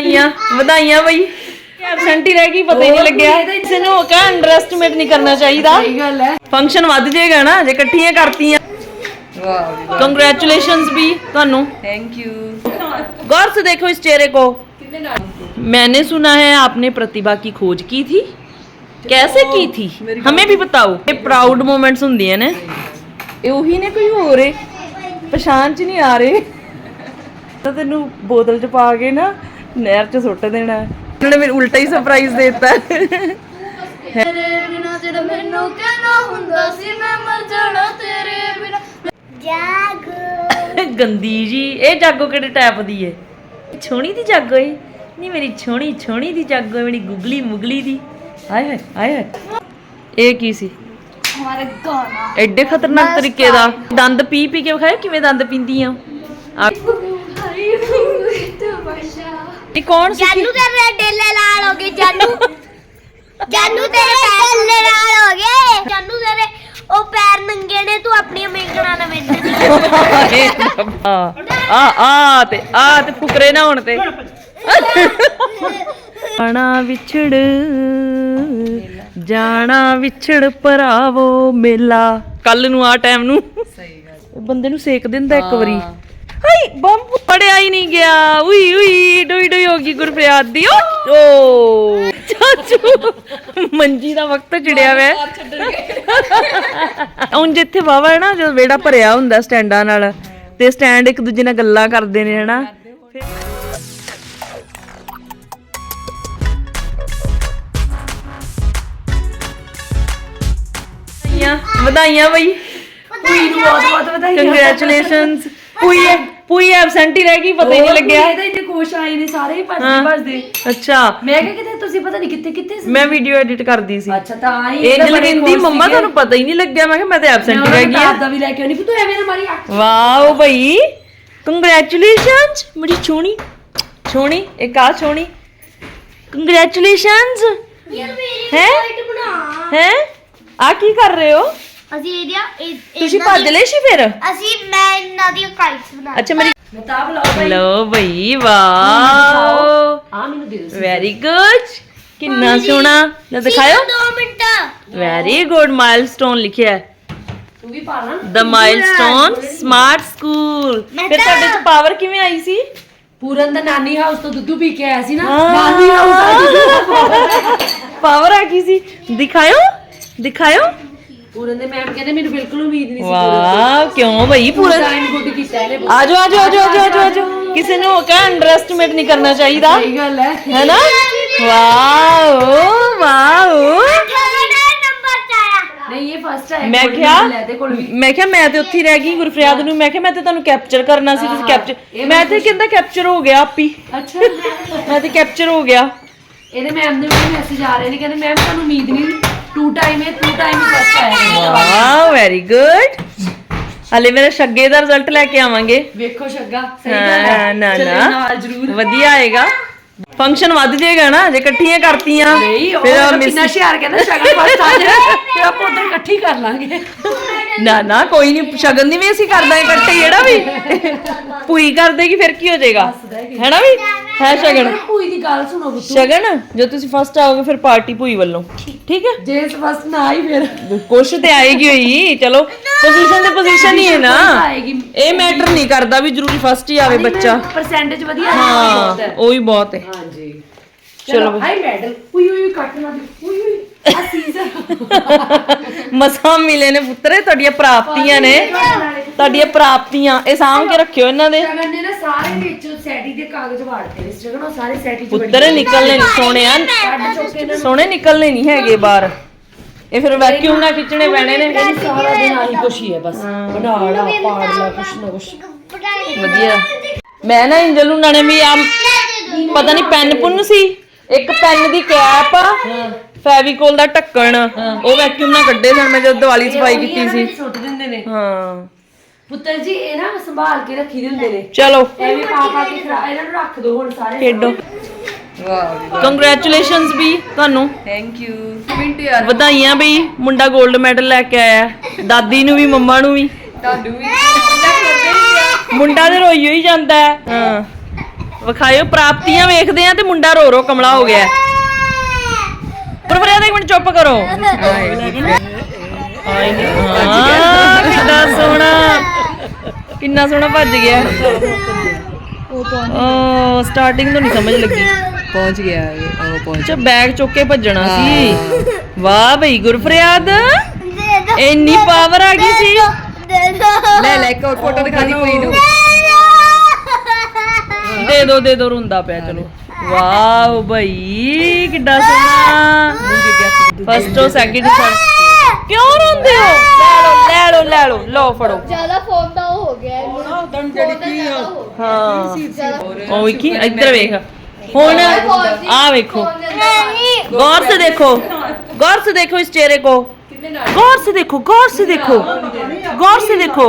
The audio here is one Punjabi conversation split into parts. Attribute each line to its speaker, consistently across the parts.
Speaker 1: ਵਧਾਈਆਂ ਵਧਾਈਆਂ ਬਈ। ਐਬਸੈਂਟ ਹੀ ਰਹਿ ਗਈ ਪਤਾ ਹੀ ਨਹੀਂ ਲੱਗਿਆ। ਕਿਸੇ ਨੂੰ ਉਹ ਕਹ ਨਹੀਂ ਕਰਨਾ ਚਾਹੀਦਾ।
Speaker 2: ਸਹੀ ਗੱਲ ਹੈ।
Speaker 1: ਫੰਕਸ਼ਨ ਵੱਧ ਜਾਏਗਾ ਨਾ ਜੇ ਇਕੱਠੀਆਂ ਕਰਤੀਆਂ।
Speaker 2: ਵਾਹ
Speaker 1: ਕੰਗ੍ਰੈਚੁਲੇਸ਼ਨਸ ਵੀ ਤੁਹਾਨੂੰ।
Speaker 2: ਥੈਂਕ ਯੂ
Speaker 1: गौर से देखो इस चेहरे को मैंने सुना है आपने प्रतिभा की खोज की थी कैसे की थी हमें भी बताओ ये प्राउड मोमेंट्स ਹੁੰਦੀਆਂ ਨੇ। ਇਹ ਉਹੀ ਨੇ ਕੋਈ ਹੋਰ ਪਛਾਣ ਚ ਨਹੀਂ ਆ ਰਹੇ। ਤਾਂ ਤੈਨੂੰ ਬੋਤਲ ਚ ਪਾ ਕੇ ਨਾ ਨਹਿਰ ਚ ਸੁੱਟ ਦੇਣਾ। ਉਹਨਾਂ ਨੇ ਮੈਨੂੰ ਉਲਟਾ ਹੀ ਸਰਪ੍ਰਾਈਜ਼ ਦੇ ਦਿੱਤਾ।
Speaker 3: ਤੇਰੇ ਬਿਨਾ ਜਿਹੜਾ ਮੈਨੂੰ ਕਹਿਣਾ ਹੁੰਦਾ ਸੀ ਮੈਂ ਮਰ ਜਾਣਾ ਤੇਰੇ ਬਿਨਾ। ਜਾਗੋ।
Speaker 1: ਗੰਦੀ ਜੀ ਇਹ ਜਾਗੋ ਕਿਹੜੇ ਟਾਈਪ ਦੀ ਏ? ਛੋਣੀ ਦੀ ਜਾਗੋ ਏ? ਨਹੀਂ ਮੇਰੀ ਛੋਣੀ ਛੋਣੀ ਦੀ ਜਾਗੋ ਏ, ਮੇਰੀ ਗੁਗਲੀ ਮੁਗਲੀ ਦੀ। ਹਾਏ ਹਾਏ ਹਾਏ ਹਾਏ। ਇਹ ਕੀ ਸੀ?
Speaker 3: ਹਮਾਰੇ ਗਾਣਾ।
Speaker 1: ਐਡੇ ਖਤਰਨਾਕ ਤਰੀਕੇ ਦਾ। ਦੰਦ ਪੀ ਪੀ ਕੇ ਵਿਖਾਇਆ? ਕਿਵੇਂ ਦੰਦ ਪੀਂਦੀਆਂ? ਆ
Speaker 3: ਬਸ਼ਾ
Speaker 1: ਇਹ ਕੌਣ ਸੀ
Speaker 3: ਜਾਨੂ ਤੇਰੇ ਡੇਲੇ ਲਾਲ ਹੋ ਗਏ ਜਾਨੂ। ਜਾਨੂ ਤੇਰੇ ਪੈਰ ਡੇਲੇ ਲਾਲ ਹੋ ਗਏ। ਜਾਨੂ ਤੇਰੇ ਉਹ ਪੈਰ ਨੰਗੇ ਨੇ ਤੂੰ ਆਪਣੀਆਂ ਮੇਂਗਣਾ ਨਾ। ਵੇਂਦ
Speaker 1: ਆ ਆ ਆ ਤੇ ਆ ਤੇ ਫੁਕਰੇ ਨਾ ਹੋਣ ਤੇ। ਜਾਣਾ ਵਿਛੜ ਜਾਣਾ ਵਿਛੜ ਭਰਾਵੋ ਮੇਲਾ। ਕੱਲ ਨੂੰ ਆ ਟਾਈਮ ਨੂੰ।
Speaker 2: ਸਹੀ ਗੱਲ।
Speaker 1: ਉਹ ਬੰਦੇ ਨੂੰ ਸੇਕ ਦਿੰਦਾ ਇੱਕ ਵਾਰੀ। ਹਾਈ ਬੰਬ ਪੜਿਆ ਹੀ ਨਹੀਂ ਗਿਆ। ਉਈ ਉਈ ਡੋਈ ਡੋਈ ਹੋ ਗਈ ਗੁਰਪ੍ਰਿਆਦ ਦੀ। ਓ ਓ ਚਾਚੂ ਮੰਜੀ ਦਾ ਵਕਤ ਚੜਿਆ ਵੈ। ਹੁਣ ਜਿੱਥੇ ਵਾਵਾ ਹੈ ਨਾ ਜਦੋਂ ਵਿਹੜਾ ਭਰਿਆ ਹੁੰਦਾ ਸਟੈਂਡਾਂ ਨਾਲ ਤੇ ਸਟੈਂਡ ਇੱਕ ਦੂਜੇ ਨਾਲ ਗੱਲਾਂ ਕਰਦੇ ਨੇ ਹਨਾ। ਵਧਾਈਆਂ। ਵਧਾਈਆਂ ਬਈ।
Speaker 2: ਨੂੰ ਬਹੁਤ ਬਹੁਤ ਵਧਾਈਆਂ
Speaker 1: ਕੰਗ੍ਰੈਚੁਲੇਸ਼ਨਸ ਪੂਈ ਪੂਈ ਐਬਸੈਂਟ ਹੀ ਰਹਿ ਗਈ ਪਤਾ ਹੀ ਨਹੀਂ ਲੱਗਿਆ।
Speaker 2: ਇਹਦੇ ਇੰਨੇ ਖੁਸ਼ ਆਏ ਨੇ ਸਾਰੇ ਹੀ। ਭੱਜਦੇ ਭੱਜਦੇ।
Speaker 1: ਅੱਛਾ।
Speaker 2: ਮੈਂ ਕਿਹਾ ਕਿਤੇ ਤੁਸੀਂ ਪਤਾ ਨਹੀਂ ਕਿੱਥੇ ਕਿੱਥੇ ਸੀ?
Speaker 1: ਮੈਂ ਵੀਡੀਓ ਐਡਿਟ ਕਰਦੀ ਸੀ।
Speaker 2: ਅੱਛਾ ਤਾਂ ਆਈ
Speaker 1: ਇਹ ਜਲਵਿੰਦੀ ਮੰਮਾ ਤੁਹਾਨੂੰ ਪਤਾ ਹੀ ਨਹੀਂ ਲੱਗਿਆ। ਮੈਂ ਕਿਹਾ ਮੈਂ ਤੇ ਐਬਸੈਂਟ ਹੀ ਰਹਿ ਗਈ ਆ
Speaker 2: ਦਾ ਵੀ ਲੈ ਕੇ ਆਉਣੀ। ਤੂੰ ਐਵੇਂ ਨਾ ਮਾਰੀ ਅੱਖ
Speaker 1: ਵਾਓ ਭਈ ਕੰਗ੍ਰੈਚੁਲੇਸ਼ਨਸ ਮੇਰੀ ਛੋਣੀ। ਛੋਣੀ ਇੱਕ ਆ ਛੋਣੀ। ਕੰਗ੍ਰੈਚੁਲੇਸ਼ਨਸ
Speaker 3: ਯਾਰ ਮੇਰੀ
Speaker 1: ਹੈਂ? ਹੈ? ਆ ਕੀ ਕਰ ਰਹੇ ਹੋ?
Speaker 3: ਅਸੀਂ ਇਹਦੀਆਂ ਇਹ-
Speaker 1: ਤੁਸੀਂ
Speaker 3: ਇਹਨਾਂ
Speaker 1: ਭੱਜ
Speaker 3: ਦੀ-
Speaker 1: ਲਏ ਸੀ ਫਿਰ?
Speaker 3: ਅਸੀਂ ਮੈਂ ਇਹਨਾਂ ਦੀ ਕਾਈਟਸ ਬਣਾ
Speaker 1: ਅੱਛਾ ਮੇਰੀ
Speaker 2: ਨਤਾਬ ਲਾਓ ਭਾਈ।
Speaker 1: ਲੋ ਭਈ ਵਾਓ।
Speaker 2: ਆ ਮੈਨੂੰ ਦੇ ਦਿਓ।
Speaker 1: ਵੈਰੀ ਗੁੱਡ ਕਿੰਨਾ ਸੋਹਣਾ। ਲੈ ਦਿਖਾਓ
Speaker 3: 2 ਮਿੰਟ।
Speaker 1: ਵੈਰੀ ਗੁੱਡ ਮਾਈਲਸਟੋਨ ਲਿਖਿਆ ਹੈ।
Speaker 2: ਤੂੰ ਵੀ ਪਾ ਲਾ।
Speaker 1: ਦ ਮਾਈਲਸਟੋਨ ਸਮਾਰਟ ਸਕੂਲ ਫਿਰ
Speaker 3: ਤਾਂ-
Speaker 1: ਤੁਹਾਡੇ ਚ ਪਾਵਰ ਕਿਵੇਂ ਆਈ ਸੀ?
Speaker 2: ਪੂਰਨ ਦਾ ਨਾਨੀ ਹਾਊਸ ਤੋਂ ਦੁੱਧ ਪੀ ਕੇ ਆਇਆ ਸੀ ਨਾ। ਨਾਨੀ ਹਾਊਸ
Speaker 1: ਪਾਵਰ ਆ ਗਈ ਸੀ। ਦਿਖਾਓ ਦਿਖਾਓ
Speaker 2: ਪੂਰਨ ਦੇ ਮੈਮ ਕਹਿੰਦੇ ਮੈਨੂੰ ਬਿਲਕੁਲ ਉਮੀਦ ਨਹੀਂ ਸੀ
Speaker 1: ਵਾਹ ਕਿਉਂ ਭਈ ਪੂਰਾ
Speaker 2: ਟਾਈਮ ਗੁੱਡ ਕੀਤਾ ਇਹਨੇ
Speaker 1: ਆਜੋ ਆਜੋ ਆਜੋ ਆਜੋ ਆਜੋ ਆਜੋ। ਕਿਸੇ ਨੂੰ ਹੋ ਕੇ ਅੰਡਰਐਸਟੀਮੇਟ ਨਹੀਂ ਕਰਨਾ ਚਾਹੀਦਾ।
Speaker 2: ਸਹੀ ਗੱਲ ਹੈ।
Speaker 1: ਹੈਨਾ?
Speaker 3: Wow wow. ਆਇਆ
Speaker 2: ਨਹੀਂ ਇਹ ਫਸਟ ਹੈ
Speaker 1: ਮੈਂ ਕਿਹਾ
Speaker 2: ਹੈ ਇਹਦੇ ਕੋਲ ਵੀ।
Speaker 1: ਮੈਂ ਕਿਹਾ ਮੈਂ ਤੇ ਉੱਥੇ ਹੀ ਰਹਿ ਗਈ ਗੁਰਫਰਿਆਦ ਨੂੰ। ਮੈਂ ਕਿਹਾ ਮੈਂ ਤੇ ਤੁਹਾਨੂੰ ਕੈਪਚਰ ਕਰਨਾ ਸੀ ਤੁਸੀਂ
Speaker 2: ਹਾਂ,
Speaker 1: ਕੈਪਚਰ ਮੈਂ ਤੇ ਕਹਿੰਦਾ ਕੈਪਚਰ ਹੋ ਗਿਆ ਆਪੀ
Speaker 2: ਅੱਛਾ।
Speaker 1: ਮੈਂ ਤੇ ਕੈਪਚਰ ਹੋ ਗਿਆ।
Speaker 2: ਇਹਦੇ ਮੈਮ ਦੇ ਵੀ ਮੈਸੇਜ ਆ ਰਹੇ ਨੇ। ਕਹਿੰਦੇ ਮੈਮ ਤੁਹਾਨੂੰ ਉਮੀਦ ਨਹੀਂ ਟੂ ਟਾਈਮ ਹੈ ਟੂ ਟਾਈਮ ਹੀ ਫਸਟ ਆਇਆ
Speaker 1: ਵਾਓ ਵੈਰੀ ਗੁੱਡ ਹਲੇ ਮੇਰੇ ਸ਼ੱਗੇ ਦਾ ਰਿਜ਼ਲਟ ਲੈ ਕੇ ਆਵਾਂਗੇ।
Speaker 2: ਵੇਖੋ ਸ਼ੱਗਾ ਸਹੀ ਗੱਲ
Speaker 1: ਹਾਂ, ਨਾ ਨਾ।
Speaker 2: ਜ਼ਰੂਰ।
Speaker 1: ਵਧੀਆ ਆਏਗਾ। ਫੰਕਸ਼ਨ ਵੱਧ ਜਾਏਗਾ ਨਾ ਜੇ ਇਕੱਠੀਆਂ ਕਰਤੀਆਂ।
Speaker 2: ਨਹੀਂ ਉਹ ਕਿੰਨਾ ਸ਼ਿਆਰ ਕਹਿੰਦਾ ਸ਼ਗਨ ਫਸਟ ਆ ਜਾਏ ਫਿਰ ਆਪਾਂ ਉਧਰ ਇਕੱਠੀ ਕਰ ਲਾਂਗੇ।
Speaker 1: ਨਾ ਨਾ ਕੋਈ ਨਹੀਂ ਸ਼ਗਨ ਦੀ ਵੀ ਅਸੀਂ ਕਰਦਾ ਇਕੱਠੇ ਜਿਹੜਾ ਵੀ। ਪੂਈ ਕਰ ਦੇਗੀ ਫਿਰ ਕੀ ਹੋ ਜਾਏਗਾ? ਹੈਨਾ ਵੀ? ਹੈ ਸ਼ਗਨ?
Speaker 2: ਭੂਈ ਦੀ ਗੱਲ ਸੁਣੋ ਬੁੱਤੂ
Speaker 1: ਸ਼ਗਨ? ਜੇ ਤੁਸੀਂ ਫਸਟ ਆਓਗੇ ਫਿਰ ਪਾਰਟੀ ਪੂਈ ਵੱਲੋਂ। ਠੀਕ ਹੈ?
Speaker 2: ਜੇ ਫਸਟ ਨਾ ਆਈ ਫਿਰ।
Speaker 1: ਕੁਛ ਤੇ ਆਏਗੀ ਹੋਈ ਚਲੋ। ਪੋਜੀਸ਼ਨ ਤੇ ਪੋਜੀਸ਼ਨ ਹੀ ਹੈ ਨਾ। ਇਹ ਮੈਟਰ ਨਹੀਂ ਕਰਦਾ ਵੀ ਜ਼ਰੂਰੀ ਫਸਟ ਹੀ ਆਵੇ ਬੱਚਾ।
Speaker 2: ਪਰਸੈਂਟੇਜ ਵਧੀਆ
Speaker 1: ਹਾਂ
Speaker 2: ਹੈ
Speaker 1: ਉਹ ਹੀ। ਬਹੁਤ ਹੈ।
Speaker 2: ਹਾਂਜੀ।
Speaker 1: ਚਲੋ
Speaker 2: ਹਾਈ ਮੈਡਲ ਉਈ ਉਈ ਕੱਟ ਨਾ ਦੇ ਉਈ ਉਈ ਆ। ਸੀਜ਼ਰ
Speaker 1: ਮਸਾਂ ਮਿਲੇ ਨੇ ਪੁੱਤਰੇ ਤੁਹਾਡੀਆਂ ਪ੍ਰਾਪਤੀਆਂ ਨੇ। ਤੁਹਾਡੀਆਂ ਪ੍ਰਾਪਤੀਆਂ ਇਹ ਸਾਂਭ ਕੇ ਰੱਖਿਓ ਇਹਨਾਂ ਦੇ।
Speaker 2: ਸ਼ਗਨ ਨੇ ਨਾ ਸਾਰੇ ਵਿੱਚ ਸੈਟੀ ਦੇ ਕਾਗਜ਼ ਵਾੜਤੇ ਨੇ ਸ਼ਗਨ ਉਹ ਸਾਰੇ ਸੈਟੀ ਚ
Speaker 1: ਪੁੱਤਰ ਨਿਕਲਨੇ ਨਹੀਂ ਸੋਹਣਿਆ
Speaker 2: ਕੱਢ ਚੁੱਕੇ ਨੇ
Speaker 1: ਸੋਹਣੇ ਨਿਕਲਨੇ ਨਹੀਂ ਹੈਗੇ ਬਾਹਰ। ਇਹ ਫਿਰ ਵੈਕਿਊਮ ਨਾਲ ਖਿੱਚਣੇ ਪੈਣੇ ਨੇ।
Speaker 2: ਸਾਰਾ ਦਿਨ ਆਹੀ ਕੁਛ ਹੀ ਹੈ ਬਸ। ਬਣਾੜਾ ਪਾੜਨਾ ਕੁਛ ਨਾ ਕੁਛ।
Speaker 1: ਵਧੀਆ। ਮੈਂ ਨਾ ਇੰਜਲ ਨੂੰ ਨਾਲੇ ਵੀ ਆ ਪਤਾ ਨਹੀਂ ਪੈਨ ਪੁੰਨ ਸੀ। ਇੱਕ ਪੈਨ ਦੀ ਕੈਪ ਫੈਵੀਕੋਲ ਦਾ ਢੱਕਣ ਉਹ ਵੈਕਿਊਮ ਨਾਲ ਕੱਢੇ ਸਨ ਮੈਂ ਜਦ ਦੀਵਾਲੀ ਸਫ਼ਾਈ ਕੀਤੀ ਸੀ।
Speaker 2: ਸੁੱਟ ਦਿੰਦੇ ਨੇ।
Speaker 1: ਹਾਂ।
Speaker 2: ਪੁੱਤਰ ਜੀ ਇਹ ਨਾ ਸੰਭਾਲ ਕੇ ਰੱਖੀ ਦੇ ਹੁੰਦੇ ਨੇ।
Speaker 1: ਚਲੋ।
Speaker 2: ਐਵੇਂ ਪਾ ਪਾ ਕੇ ਖਰਾ ਇਹਨਾਂ ਨੂੰ ਰੱਖ ਦੋ ਹੁਣ ਸਾਰੇ।
Speaker 1: ਖੇਡੋ।
Speaker 2: ਵਾਹ
Speaker 1: ਕੰਗ੍ਰੈਚੁਲੇਸ਼ਨਸ ਵੀ ਤੁਹਾਨੂੰ।
Speaker 2: ਥੈਂਕ ਯੂ ਮਿੰਟ ਯਾਰ।
Speaker 1: ਵਧਾਈਆਂ ਬਈ ਮੁੰਡਾ 골ਡ ਮੈਡਲ ਲੈ ਕੇ ਆਇਆ। ਦਾਦੀ ਨੂੰ ਵੀ ਮੰਮਾ ਨੂੰ ਵੀ।
Speaker 2: ਤੁਹਾਨੂੰ ਵੀ। ਮੁੰਡਾ
Speaker 1: ਤੇ ਰੋਈ ਹੋਈ ਜਾਂਦਾ। ਹੈ ਹਾਂ। ਵਿਖਾਇਓ ਪ੍ਰਾਪਤੀਆਂ ਵੇਖਦੇ ਆ ਤੇ ਮੁੰਡਾ ਰੋ ਰੋ ਕਮਲਾ ਹੋ ਗਿਆ। ਗੁਰਫਰਿਆਦ ਇੱਕ ਮਿੰਟ ਚੁੱਪ ਕਰੋ। ਆਏ ਨੀ ਹਾਂ ਕਿੰਨਾ ਸੋਹਣਾ। ਕਿੰਨਾ ਸੋਹਣਾ ਭੱਜ ਗਿਆ। ਉਹ ਸਟਾਰਟਿੰਗ ਤੋਂ ਨਹੀਂ ਸਮਝ ਲੱਗੀ।
Speaker 4: ਪਹੁੰਚ ਗਿਆ ਉਹ ਪਹੁੰਚ
Speaker 1: ਅੱਛਾ ਬੈਗ ਚੁੱਕ ਕੇ ਭੱਜਣਾ ਸੀ। ਵਾਹ ਬਈ ਗੁਰਫਰਿਆਦ।
Speaker 3: ਦੇ ਦੋ
Speaker 1: ਇੰਨੀ ਪਾਵਰ ਆ ਗਈ ਸੀ।
Speaker 3: ਦੇ ਦੋ
Speaker 4: ਲੈ ਲੈ ਇੱਕ ਫੋਟੋ ਦਿਖਾ ਦੀ ਕੁੜੀ ਨੂੰ।
Speaker 1: ਦੇ ਦੋ ਦੇ ਦੋ ਰੋਂਦਾ ਪਿਆ ਚਲੋ। ਵਾਓ ਭਾਈ ਕਿੱਡਾ ਸੋਹਣਾ। ਫਸਟ ਤੋਂ ਸੈਕਿੰਡ ਥਰਡ ਕਿਉਂ ਰੋਂਦੇ ਹੋ? ਲੈ ਲਓ ਲੈ ਲਓ ਲੈ ਫੜੋ।
Speaker 3: ਜ਼ਿਆਦਾ ਫੋਨ ਦਾ ਹੋ ਗਿਆ। ਹੈ ਦਮ ਜਿਹੜੀ ਕੀ
Speaker 1: ਹਾਂ ਉਹ ਕੀ ਇੱਧਰ ਵੇਖ। ਹੁਣ ਆ ਵੇਖੋ। ਗੌਰ ਸੇ ਦੇਖੋ ਗੌਰ ਸੇ ਦੇਖੋ। ਇਸ ਚਿਹਰੇ ਕੋ। ਗੌਰ ਸੇ ਦੇਖੋ। ਗੌਰ ਸੇ ਦੇਖੋ ਗੌਰ ਸੇ ਦੇਖੋ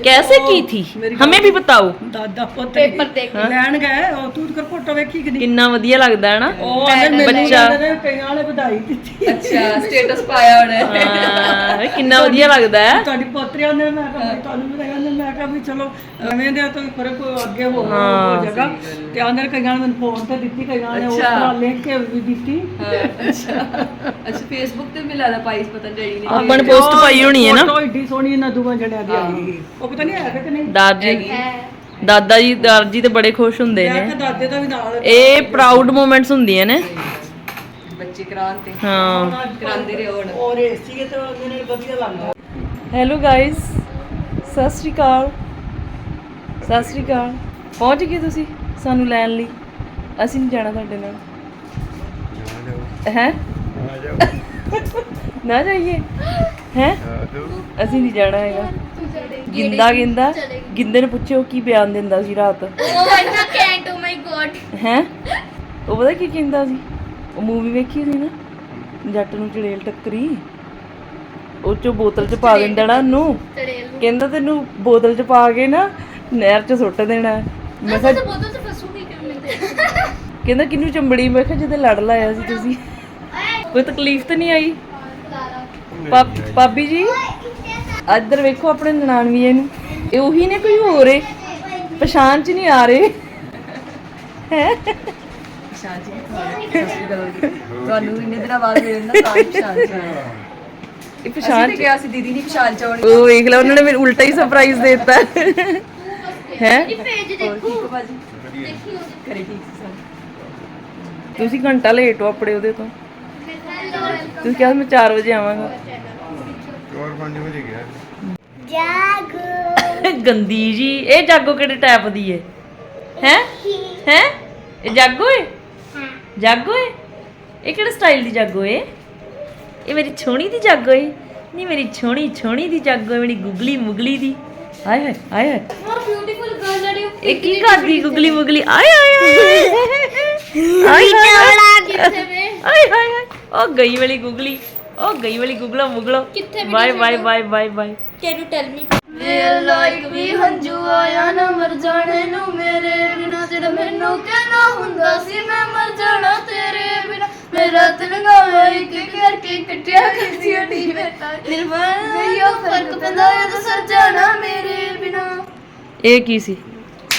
Speaker 1: कैसे की थी हमें भी बताओ
Speaker 5: ਦਾਦਾ ਪੁੱਤ
Speaker 3: ਪੇਪਰ ਦੇਖ
Speaker 5: ਲੈਣ ਗਏ ਉਹ ਤੂੰ ਕਰ ਫੋਟੋ ਵੇਖੀ ਕਿ ਨਹੀਂ
Speaker 1: कितना ਵਧੀਆ ਲੱਗਦਾ ਹੈ ਨਾ
Speaker 5: ਉਹ ਆਂਦੇ ਮੈਨੂੰ
Speaker 1: ਬੱਚਾ।
Speaker 5: ਕਹਿੰਦੇ ਨੇ ਕਈਆਂ ਵਾਲੇ ਵਧਾਈ ਦਿੱਤੀ
Speaker 4: ਅੱਛਾ ਸਟੇਟਸ ਪਾਇਆ ਉਹਨੇ
Speaker 1: ਹਾਂ ਕਿੰਨਾ ਵਧੀਆ ਲੱਗਦਾ ਹੈ
Speaker 5: ਤੁਹਾਡੀ ਪੋਤਰੀਆਂ ਨੇ ਮੈਂ ਕਿਹਾ ਵੀ ਤੁਹਾਨੂੰ ਵੀ ਕਹਿੰਦੇ ਮੈਂ ਕਿਹਾ ਵੀ ਚਲੋ ਐਵੇਂ ਦੇ ਤਾਂ ਫਰਕ ਅੱਗੇ ਹੋ ਹੋ ਜਾਏਗਾ ਤੇ ਆਂਦੇ ਨੇ ਕਈਆਂ ਨੇ ਮੈਨੂੰ ਫੋਨ ਤੇ ਦਿੱਤੀ ਕਈਆਂ ਨੇ ਉਸ
Speaker 4: ਅੱਛਾ।
Speaker 5: ਤਰ੍ਹਾਂ ਲਿਖ ਕੇ ਵੀ ਦਿੱਤੀ
Speaker 4: ਅੱਛਾ ਅੱਛਾ ਫੇਸਬੁੱਕ ਤੇ ਮਿਲਾ ਦਾ ਪਾਈਸ ਪਤਾ ਨਹੀਂ ਡੈਡੀ ਨੇ
Speaker 1: ਆਪਾਂ ਨੇ ਪੋਸਟ ਪਾਈ ਹੋਣੀ ਹੈ ਨਾ
Speaker 5: ਫੋਟੋ ਏਡੀ ਸੋਹਣੀ ਇਹਨਾਂ ਦੋਵਾਂ ਜਣਿਆਂ ਦੀ ਆਈ ਉਹ ਪਤਾ ਨਹੀਂ ਹੈ ਕਿ ਨਹੀਂ?
Speaker 1: ਦਾਦੀ ਦਾਦਾ ਜੀ ਤੇ ਬੜੇ ਖੁਸ਼ ਹੁੰਦੇ
Speaker 5: ਮੈਂ
Speaker 1: ਨੇ।
Speaker 5: ਕਿਹਾ ਦਾਦੇ ਦਾ ਵੀ ਨਾਲ
Speaker 1: ਇਹ ਪ੍ਰਾਊਡ ਮੂਮੈਂਟਸ ਹੁੰਦੀਆਂ ਨੇ।
Speaker 4: ਬੱਚੇ ਕਰਾਉਣ ਤੇ।
Speaker 1: ਹਾਂ।
Speaker 4: ਕਰਾਉਂਦੇ ਰਹੇ ਹੁਣ।
Speaker 5: ਔਰ ਏਸੀ ਤੇ ਉਹਦੇ ਨਾਲ ਵਧੀਆ ਲੱਗਦਾ।
Speaker 1: ਹੈਲੋ ਗਾਇਸ ਸਤਿ ਸ਼੍ਰੀ ਅਕਾਲ। ਸਤਿ ਸ਼੍ਰੀ ਅਕਾਲ। ਪਹੁੰਚ ਗਏ ਤੁਸੀਂ ਸਾਨੂੰ ਲੈਣ ਲਈ? ਅਸੀਂ ਨਹੀਂ ਜਾਣਾ ਤੁਹਾਡੇ ਨਾਲ। ਹੈ? ਨਾ ਜਾਈਏ। ਹੈ? ਅਸੀਂ ਨਹੀਂ ਜਾਣਾ ਹੈਗਾ। ਗਿੰਦਾ ਗਿੰਦਾ? ਗਿੰਦੇ ਨੇ ਪੁੱਛਿਓ ਕੀ ਬਿਆਨ ਦਿੰਦਾ ਸੀ ਰਾਤ।
Speaker 3: ਓ ਮਾਈ ਕੈਂਟ ਓ ਮਾਈ ਗॉड
Speaker 1: ਹੈ? ਉਹ ਪਤਾ ਕੀ ਕਹਿੰਦਾ ਸੀ? ਉਹ ਮੂਵੀ ਵੇਖੀ ਸੀ ਨਾ? ਜੱਟ ਨੂੰ ਚੜੇਲ ਟੱਕਰੀ। ਉਹ ਚੋਂ ਬੋਤਲ ਚ ਪਾ ਦਿੰਦਾ ਨਾ ਉਹਨੂੰ। ਕਹਿੰਦਾ ਤੈਨੂੰ ਬੋਤਲ ਚ ਪਾ ਕੇ ਨਾ ਨਹਿਰ ਚ ਸੁੱਟ ਦੇਣਾ। ਮੈਂ ਕਿਹਾ
Speaker 3: ਬੋਤਲ ਚ ਫਸੂਗੀ ਕਿਵੇਂ ਤੇ
Speaker 1: ਕਹਿੰਦਾ ਕਿੰਨੂੰ ਚੰਬੜੀ ਮੈਂ ਕਿਹਾ ਜਦੋਂ ਲੜ ਲਾਇਆ ਸੀ ਤੁਸੀਂ। ਕੋਈ ਤਕਲੀਫ ਤਾਂ ਨਹੀਂ ਆਈ? ਪਾ- ਭਾਬੀ ਜੀ? ਇੱਧਰ ਵੇਖੋ ਆਪਣੇ ਨਨਾਣਵੀਏ ਨੂੰ। ਇਹ ਉਹੀ ਨੇ ਕੋਈ ਹੋਰ ਏ? ਪਛਾਣ ਚ ਨਹੀਂ ਆ ਰਹੇ। ਹੈ?
Speaker 4: ਸ਼ਾਨ ਜੀ ਤੁਹਾਨੂੰ ਇੰਨੇ ਦਿਨਾਂ ਬਾਅਦ ਮਿਲਣਾ ਤਾਂ ਸ਼ਾਨ ਜੀ
Speaker 1: ਇਹ
Speaker 4: ਪਛਾਣ
Speaker 1: ਪਛਾਣ
Speaker 4: ਤੇ ਗਿਆ ਸੀ ਦੀਦੀ ਨੇ ਪਛਾਣ ਚੋਣੀ
Speaker 1: ਉਹ ਵੇਖ ਲੈ ਉਹਨਾਂ ਨੇ ਮੈਨੂੰ ਉਲਟਾ ਹੀ ਸਰਪ੍ਰਾਈਜ਼ ਦੇ ਦਿੱਤਾ। ਹੈ?
Speaker 3: ਪੇਜ ਦੇਖੋ
Speaker 4: ਬਾਜੀ
Speaker 3: ਦੇਖੀ
Speaker 4: ਕਰੇ ਠੀਕ ਸੀ ਸਰ?
Speaker 1: ਤੁਸੀਂ ਘੰਟਾ ਲੇਟ ਹੋ ਆਪਣੇ ਉਹਦੇ ਤੋਂ। ਤੁਸੀਂ ਕਿਹਾ ਮੈਂ 4 ਵਜੇ ਆਵਾਂਗਾ।
Speaker 3: ਜਾਗੋ।
Speaker 1: ਗੰਦੀ ਜੀ ਇਹ ਜਾਗੋ ਕਿਹੜੇ ਟਾਈਪ ਦੀ ਹੈ? ਹੈ ਹੈ? ਇਹ ਜਾਗੋ ਹੈ। ਜਾਗੋ ਹੈ ਇਹ ਕਿਹੜੇ ਸਟਾਈਲ ਦੀ ਜਾਗੋ ਹੈ ਇਹ ਮੇਰੀ ਛੋਣੀ ਦੀ ਜਾਗੋ ਹੈ ਨਹੀਂ ਮੇਰੀ ਛੋਣੀ ਛੋਣੀ ਦੀ ਜਾਗੋ ਹੈ ਮੇਰੀ ਗੁਗਲੀ ਮੁਗਲੀ ਦੀ। ਆਏ ਹਾਏ ਆਏ ਹਾਏ।
Speaker 3: More beautiful girl are you
Speaker 1: ਇਹ ਕੀ ਕਰਦੀ ਗੁਗਲੀ ਮੁਗਲੀ? ਆਏ ਆਏ ਆਏ ਆਏ। ਹਾਏ ਆਏ ਹਾਏ ਹਾਏ ਉਹ ਗਈ ਵਾਲੀ ਗੁਗਲੀ। ਉਹ ਗਈ ਵਾਲੀ ਗੁਗਲਾ ਮੁਗਲੋ।
Speaker 3: ਕਿੱਥੇ ਵੀ
Speaker 1: bye bye bye bye bye.
Speaker 3: Can you tell me real like ਵੀ ਹੰਝੂ ਆਇਆ ਨਾ ਮਰ ਜਾਣੇ ਨੂੰ ਮੇਰੇ ਬਿਨਾ। ਜਿਹੜਾ ਮੈਨੂੰ ਕਹਿਣਾ ਹੁੰਦਾ ਸੀ ਮੈਂ ਮਰ ਜਾਣਾ ਤੇਰੇ ਬਿਨਾ। ਮੇਰਾ ਤਿਲਗਾ ਹੋਇਆ ਇੱਕ ਇੱਕ ਕਰਕੇ ਕੱਟਿਆ ਕਰਦੀ ਢੀ ਬੇਟਾ ਨਿਰਵਾਣ ਨਹੀਂ ਉਹ ਫ਼ਰਕ ਪੈਂਦਾ ਹੈ ਤਾਂ ਸਰ ਜਾਣਾ ਮੇਰੇ ਬਿਨਾ।
Speaker 1: ਇਹ ਕੀ ਸੀ?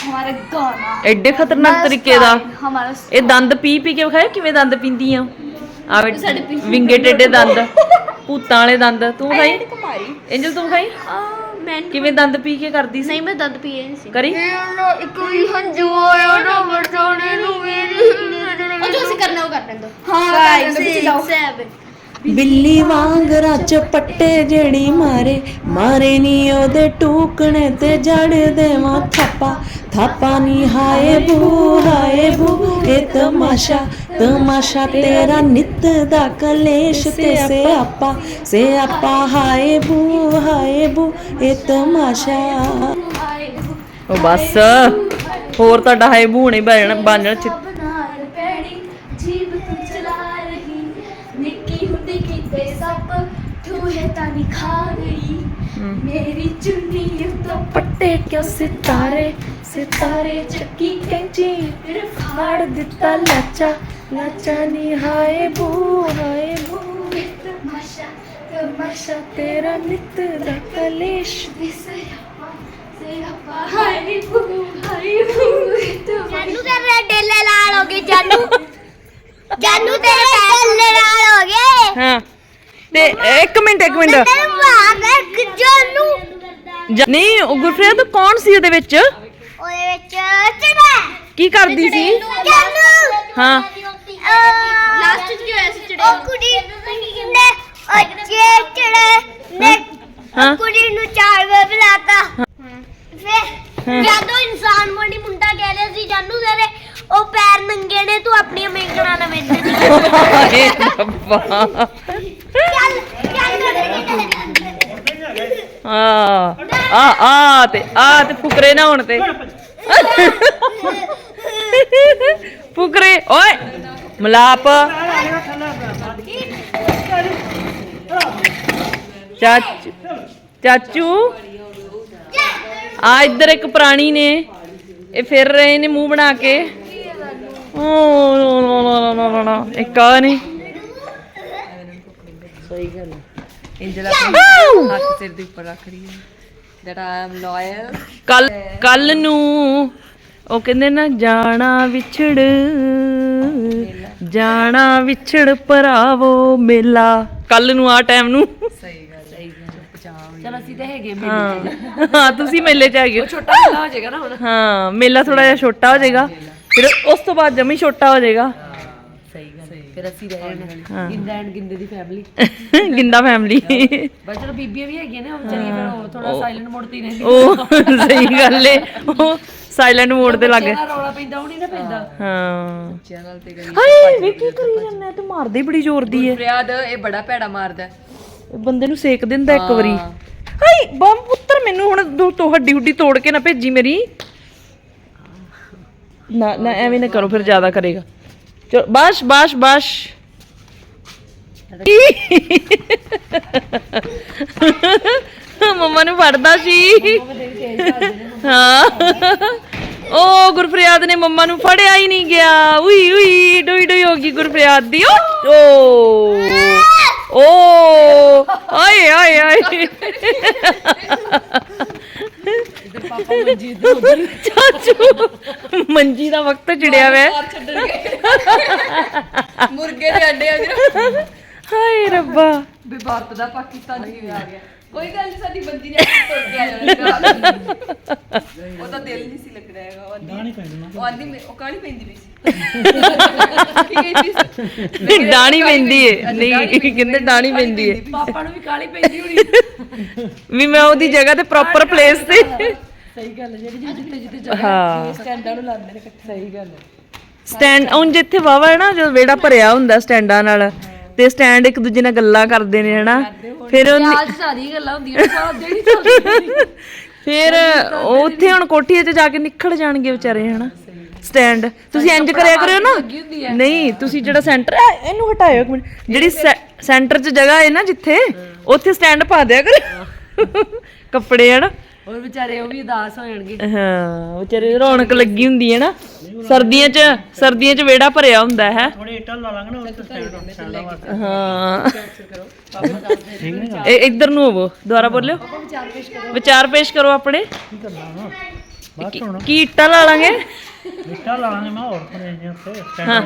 Speaker 3: ਹਮਾਰਾ ਗਾਣਾ।
Speaker 1: ਐਡੇ ਖਤਰਨਾਕ ਤਰੀਕੇ ਦਾ।
Speaker 3: ਹਮਾਰਾ
Speaker 1: ਇਹ ਦੰਦ ਪੀ ਪੀ ਕੇ ਵਿਖਾਇਆ ਕਿਵੇਂ ਦੰਦ ਪੀਂਦੀ ਆ ਆਵੇ ਵਿੰਗੇ ਟੇਡੇ ਦੰਦ ਭੂਤਾਂ ਵਾਲੇ ਦੰਦ ਤੂੰ ਖਾਈ?
Speaker 3: ਕੁਮਾਰੀ
Speaker 1: ਐਂਜਲ ਤੂੰ ਖਾਈ?
Speaker 3: ਮੈਂ
Speaker 1: ਕਿਵੇਂ ਦੰਦ ਪੀ ਕੇ ਕਰਦੀ ਸੀ?
Speaker 3: ਨਹੀਂ ਮੈਂ ਦੰਦ ਪੀਏ ਨਹੀਂ ਸੀ।
Speaker 1: ਕਰੀ?
Speaker 3: ਇੱਕ ਵੀ ਹੰਝੂ ਆਇਆ ਨਾ ਮਰ ਜਾਣੇ ਨੂੰ ਮੇਰੀ ਉਹ ਜੋ ਅਸੀਂ ਕਰਨਾ ਉਹ ਕਰ ਲੈਂਦਾ ਹਾਂ 5 6 7
Speaker 1: ਬਿੱਲੀ ਵਾਂਗ ਰੱਚ ਪੱਟੇ ਜਿਹੜੀ ਮਾਰੇ। ਮਾਰੇ ਨੀ ਉਹਦੇ ਟੂਕਣੇ ਤੇ ਜੜ ਦੇਵਾਂ ਥਾਪਾ। ਥਾਪਾ ਨੀ, ਹਾਏ ਬੂ ਹਾਏ ਬੂ, ਇਹ ਤਮਾਸ਼ਾ। ਤਮਾਸ਼ਾ ਤੇਰਾ ਨਿੱਤ ਦਾ ਕਲੇਸ਼ ਤੇ ਸਿਆਪਾ। ਸਿਆਪਾ, ਹਾਏ ਬੂ ਹਾਏ ਬੂ, ਇਹ ਤਮਾਸ਼ਾ। ਉਹ ਬਸ, ਹੋਰ ਤੁਹਾਡਾ ਹਾਏ ਬੂ ਨਹੀਂ ਬਣ ਜਾਣਾ
Speaker 3: ਚੂਹੇ ਤਾਂ ਨਹੀਂ ਖਾ ਗਈ ਮੇਰੀ ਚੁੰਨੀ ਤੋਂ
Speaker 2: ਪੱਟੇ ਕਿਉਂ ਸਿਤਾਰੇ ਸਿਤਾਰੇ ਚੱਕੀ ਕੈਂਚੀ
Speaker 3: ਫਿਰ
Speaker 2: ਫਾੜ ਦਿੱਤਾ ਲਾਚਾ ਲਾਚਾ ਨੀ ਹਾਏ ਬੂ ਹਾਏ ਬੂ
Speaker 3: ਤਮਾਸ਼ਾ ਤਮਾਸ਼ਾ
Speaker 2: ਤੇਰਾ ਨਿੱਤ ਦਾ ਕਲੇਸ਼
Speaker 3: ਸਿਆਪਾ ਸਿਆਪਾ ਹਾਈ ਬੂ ਹਾਈ ਬੂ ਜਾਨੂ ਤੇਰੇ ਡੇਲੇ ਲਾਲ ਹੋ ਗਏ ਜਾਨੂ ਜਾਨੂ ਤੇਰੇ ਡੇਲੇ ਲਾਲ ਹੋ ਗਏ
Speaker 1: ਹਾਂ ਤੇ ਇੱਕ ਮਿੰਟ ਇੱਕ ਮਿੰਟ।
Speaker 3: ਤੇਰੇ ਭਾਗ ਜਾਨੂ।
Speaker 1: ਜ- ਨਹੀਂ ਉਹ ਗੁਰਪ੍ਰੀਤ ਕੌਣ ਸੀ ਉਹਦੇ ਵਿੱਚ?
Speaker 3: ਉਹਦੇ ਵਿੱਚ ਚੜਾ।
Speaker 1: ਕੀ ਕਰਦੀ ਸੀ?
Speaker 3: ਜਾਨੂ।
Speaker 1: ਹਾਂ।
Speaker 3: ਲਾਸਟ ਚ ਕੀ ਹੋਇਆ ਸੀ ਚੜੇ ਉਹ ਕੁੜੀ ਨੇ ਅੱਛੇ ਚੜੇ ਨੇ
Speaker 1: ਹਾਂ।
Speaker 3: ਕੁੜੀ ਨੂੰ ਚਾਰ ਵਾਰ ਬੁਲਾਤਾ। ਫਿਰ ਜਦੋਂ ਇਨਸਾਨ ਮੋੜੀ ਮੁੰਡਾ ਕਹਿ ਰਿਹਾ ਸੀ ਜਾਨੂ ਤੇਰੇ ਉਹ ਪੈਰ ਨੰਗੇ ਨੇ ਤੂੰ ਆਪਣੀਆਂ ਮੇਂਗਣਾ ਨਾ ਵੇਚ ਦੇ
Speaker 1: ਹਾਏ ਰੱਬਾ।
Speaker 3: ਚੱਲ ਚੱਲ
Speaker 1: ਆ ਆ ਆ ਤੇ ਆ ਤੇ ਫੁਕਰੇ ਨਾ ਹੁਣ ਤੇ ਫੁਕਰੇ ਓਏ ਮਲਾਪ ਚਾਚੂ ਚਾਚੂ ਆ ਇੱਧਰ ਇੱਕ ਪ੍ਰਾਣੀ ਨੇ ਇਹ ਫਿਰ ਰਹੇ ਨੇ ਮੂੰਹ ਬਣਾ ਕੇ ਓ ਨੋ ਨੋ ਨੋ ਨੋ ਨੋ ਇੱਕ ਆ ਨੇ
Speaker 4: ਇੰਜਲਾ ਹੱਥ ਸਿਰ ਦੇ ਉੱਪਰ ਰੱਖ ਰਹੀ ਹੈ that I am loyal
Speaker 1: ਕੱਲ ਕੱਲ ਨੂੰ ਉਹ ਕਹਿੰਦੇ ਨਾ ਜਾਣਾ ਵਿਛੜ। ਜਾਣਾ ਵਿਛੜ ਭਰਾਵੋ ਮੇਲਾ। ਕੱਲ ਨੂੰ ਆ ਟਾਈਮ ਨੂੰ।
Speaker 4: ਸਹੀ ਗੱਲ ਸਹੀ ਗੱਲ
Speaker 2: ਚਲ ਅਸੀਂ ਤਾਂ ਹੈਗੇ ਮੇਲੇ
Speaker 1: ਹਾਂ। ਹਾਂ ਤੁਸੀਂ ਮੇਲੇ ਚ ਹੈਗੇ ਹੋ।
Speaker 2: ਛੋਟਾ ਮੇਲਾ ਹੋ ਜਾਏਗਾ ਨਾ ਹੁਣ।
Speaker 1: ਹਾਂ ਮੇਲਾ ਥੋੜਾ ਜਿਹਾ ਛੋਟਾ ਹੋ ਜਾਏਗਾ। ਫਿਰ ਉਸ ਤੋਂ ਬਾਅਦ ਜਮੀ ਛੋਟਾ ਹੋ ਜਾਏਗਾ।
Speaker 2: ਸਹੀ ਗੱਲ ਫਿਰ ਅਸੀਂ ਰਹਿ ਜਾਣਾ ਗਿੰਦਾ ਐਂਡ ਗਿੰਦੇ ਦੀ ਫੈਮਿਲੀ
Speaker 1: ਗਿੰਦਾ ਫੈਮਿਲੀ
Speaker 2: ਬਸ ਚਲੋ ਬੀਬੀਆਂ ਵੀ ਹੈਗੀਆਂ ਨੇ ਉਹ ਵਿਚਾਰੀਆਂ ਫਿਰ ਉਹ ਥੋੜਾ ਸਾਇਲੈਂਟ ਮੋਡ ਤੇ ਹੀ ਰਹਿੰਦੀ
Speaker 1: ਉਹ ਸਹੀ ਗੱਲ ਏ। ਉਹ ਸਾਇਲੈਂਟ ਮੋਡ ਤੇ ਲੱਗ
Speaker 2: ਜਿਹੜਾ ਰੌਲਾ ਪੈਂਦਾ ਉਹ ਨਹੀਂ ਨਾ ਪੈਂਦਾ।
Speaker 1: ਹਾਂ।
Speaker 4: ਚੈਨਲ ਤੇ ਗਈ
Speaker 1: ਹਾਏ ਵੇ ਕੀ ਕਰੀ ਜਾਂਦਾ ਤੂੰ ਮਾਰਦੇ ਬੜੀ ਜ਼ੋਰ ਦੀ ਏ।
Speaker 4: ਫਰਿਆਦ ਇਹ ਬੜਾ ਭੈੜਾ ਮਾਰਦਾ
Speaker 1: ਬੰਦੇ ਨੂੰ ਸੇਕ ਦਿੰਦਾ ਇੱਕ ਵਾਰੀ। ਹਾਈ ਬੰਮ ਪੁੱਤਰ ਮੈਨੂੰ ਹੁਣ ਤੋ ਹੱਡੀ ਹੁੱਡੀ ਤੋੜ ਕੇ ਨਾ ਭੇਜੀ ਮੇਰੀ। ਨਾ ਨਾ ਐਵੇਂ ਨਾ ਕਰੋ ਫਿਰ ਜ਼ਿਆਦਾ ਕਰੇਗਾ। ਚਲੋ ਬਸ ਬਸ ਬਸ। ਮੰਮਾ ਨੂੰ ਫੜਦਾ ਸੀ। ਹਾਂ। ਉਹ ਗੁਰਫਰਿਆਦ ਨੇ ਮੰਮਾ ਨੂੰ ਫੜਿਆ ਹੀ ਨਹੀਂ ਗਿਆ। ਉਈ ਉਈ ਡੋਈ ਡੋਈ ਹੋ ਗਈ ਗੁਰਫਰਿਆਦ ਦੀ। ਓ ਓ। ਆਏ ਆਏ ਆਏ। ਚਾਚੂ। ਮੰਜੀ ਦਾ ਵਕਤ ਚੜਿਆ ਵੈ।
Speaker 4: ਮੁਰਗੇ ਦੇ ਅੰਡੇ ਆ ਜਿਹੜੇ
Speaker 1: ਹਾਏ ਰੱਬਾ।
Speaker 4: ਵੀ ਭਾਰਤ ਦਾ ਪਾਕਿਸਤਾਨ ਕਿਵੇਂ ਆ ਗਿਆ। ਕੋਈ ਗੱਲ ਨਹੀਂ ਸਾਡੀ ਬੰਦੀ ਨੇ ਤੁਰ ਕੇ ਆ ਜਾਣਾ। ਉਹ ਤਾਂ ਦਿਲ ਨਹੀਂ ਸੀ ਲੱਗਦਾ ਹੈਗਾ ਉਹ ਆਂਦੀ ਉਹ ਆਂਦੀ ਮੈਂ- ਉਹ ਕਾਹਲੀ ਪੈਂਦੀ ਵੀ ਸੀ? ਕੀ ਕਹਿੰਦੀ ਸੀ?
Speaker 1: ਡਾਣੀ ਪੈਂਦੀ ਏ। ਨਹੀਂ ਕਹਿੰਦੇ ਡਾਣੀ ਪੈਂਦੀ ਏ।
Speaker 2: ਪਾਪਾ ਨੂੰ ਵੀ ਕਾਲੀ ਪੈਂਦੀ ਹੋਣੀ।
Speaker 1: ਵੀ ਮੈਂ ਉਹਦੀ ਜਗ੍ਹਾ ਤੇ ਪ੍ਰੋਪਰ ਪਲੇਸ ਤੇ।
Speaker 2: ਸਹੀ ਗੱਲ ਹੈ ਜਿਹੜੀ ਜਿੱਥੇ ਜਿੱਥੇ ਜਗ੍ਹਾ
Speaker 1: ਹਾਂ।
Speaker 2: ਸਟੈਂਡਾਂ ਨੂੰ ਲਾਉਂਦੇ ਨੇ ਇਕੱਠੇ। ਸਹੀ ਗੱਲ ਹੈ।
Speaker 1: ਸਟੈਂਡ ਹੁਣ ਜਿੱਥੇ ਵਾਵਾ ਹੈ ਨਾ ਜਦੋਂ ਵਿਹੜਾ ਭਰਿਆ ਹੁੰਦਾ ਸਟੈਂਡਾਂ ਨਾਲ ਤੇ ਸਟੈਂਡ ਇੱਕ ਦੂਜੇ ਨਾਲ ਗੱਲਾਂ ਕਰਦੇ ਨੇ ਹਨਾ। ਫਿਰ ਉਹ
Speaker 2: ਚ ਸਾਰੀਆਂ ਗੱਲਾਂ ਹੁੰਦੀਆਂ ਸਾਰਾ ਦਿਨ ਹੀ
Speaker 1: ਫਿਰ ਉਹ ਉੱਥੇ ਹੁਣ ਕੋਠੀਏ 'ਚ ਜਾ ਕੇ ਨਿਕਲ ਜਾਣਗੇ ਵਿਚਾਰੇ ਹਨਾ। ਸਟੈਂਡ ਤੁਸੀਂ ਇੰਜ ਕਰਿਆ ਕਰਿਓ ਨਾ। ਨਹੀਂ ਤੁਸੀਂ ਜਿਹੜਾ ਸੈਂਟਰ ਹੈ ਇਹਨੂੰ ਹਟਾਇਓ ਇੱਕ ਮਿੰਟ। ਜਿਹੜੀ ਸੈਂਟਰ 'ਚ ਜਗ੍ਹਾ ਹੈ ਨਾ ਜਿੱਥੇ ਉੱਥੇ ਸਟੈਂਡ ਪਾ ਦਿਆ ਕਰੋ। ਕੱਪੜੇ ਹਨਾ।
Speaker 2: ਹੋਰ ਵਿਚਾਰੇ ਉਹ ਵੀ ਉਦਾਸ ਹੋ ਜਾਣਗੇ।
Speaker 1: ਹਾਂ ਵਿਚਾਰੇ ਰੌਣਕ ਲੱਗੀ ਹੁੰਦੀ ਹੈ ਨਾ। ਸਰਦੀਆਂ 'ਚ ਸਰਦੀਆਂ 'ਚ ਵਿਹੜਾ ਭਰਿਆ ਹੁੰਦਾ ਹੈ। ਹਾਂ। ਇਹ ਇੱਧਰ ਨੂੰ ਹੋਵੋ ਦੁਬਾਰਾ ਬੋਲਿਓ। ਵਿਚਾਰ ਪੇਸ਼ ਕਰੋ। ਆਪਣੇ। ਕੀ- ਕੀ ਇੱਟਾਂ ਲਾ ਲਾਂਗੇ?
Speaker 6: ਮਿੱਟਾ ਲਾਵਾਂਗੇ ਮੈਂ ਹੋਰ ਕੋਨੇ ਨੇ ਉੱਤੇ ਸਟੈਂਡ